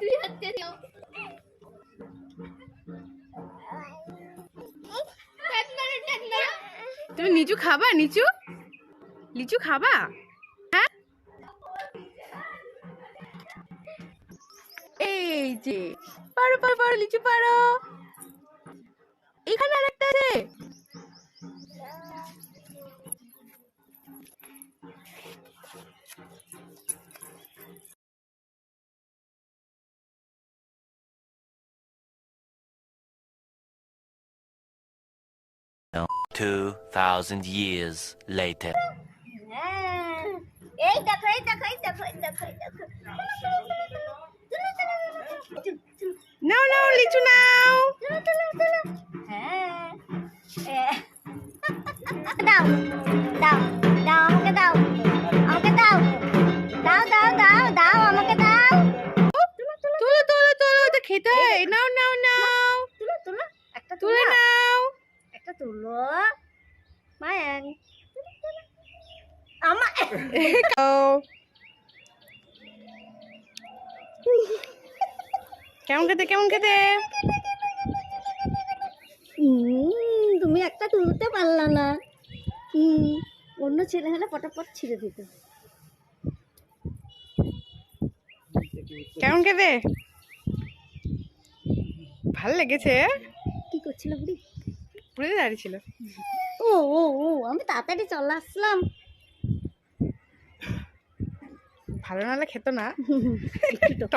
তুই দিও তুমি নিচু খাবা, নিচু? লিচু খাবা? হ্যাঁ? এই যে, পারো পারো পারো, লিচু পারো। এখানে আছে। Two thousand years later. হ্যাঁ। এই দেখো এই দেখো এই দেখো এই দেখো এই দেখো নাও নাও লিচু নাও হ্যাঁ এ। দাও দাও দাও আমাকে দাও আমাকে দাও দাও দাও দাও দাও আমাকে দাও তুলো তুলো তুলো এটা খেতে হয় নাও নাও নাও তুলো তুলো একটা তুলে তুলো নাও একটা তুলো মায়াং আমার। কেমন খেতে কেমন খেতে? তুমি একটা তুলতে পারলা না। অন্য ছেলে হলে পটাপট ছিঁড়ে দিত। কেমন খেতে? ভালো লেগেছে। কি করছিল বুড়ি? পুরো দাঁড়িয়ে ছিল। ও ও ও আমি তাড়াতাড়ি চলে আসলাম। ভালো নাহলে খেত না।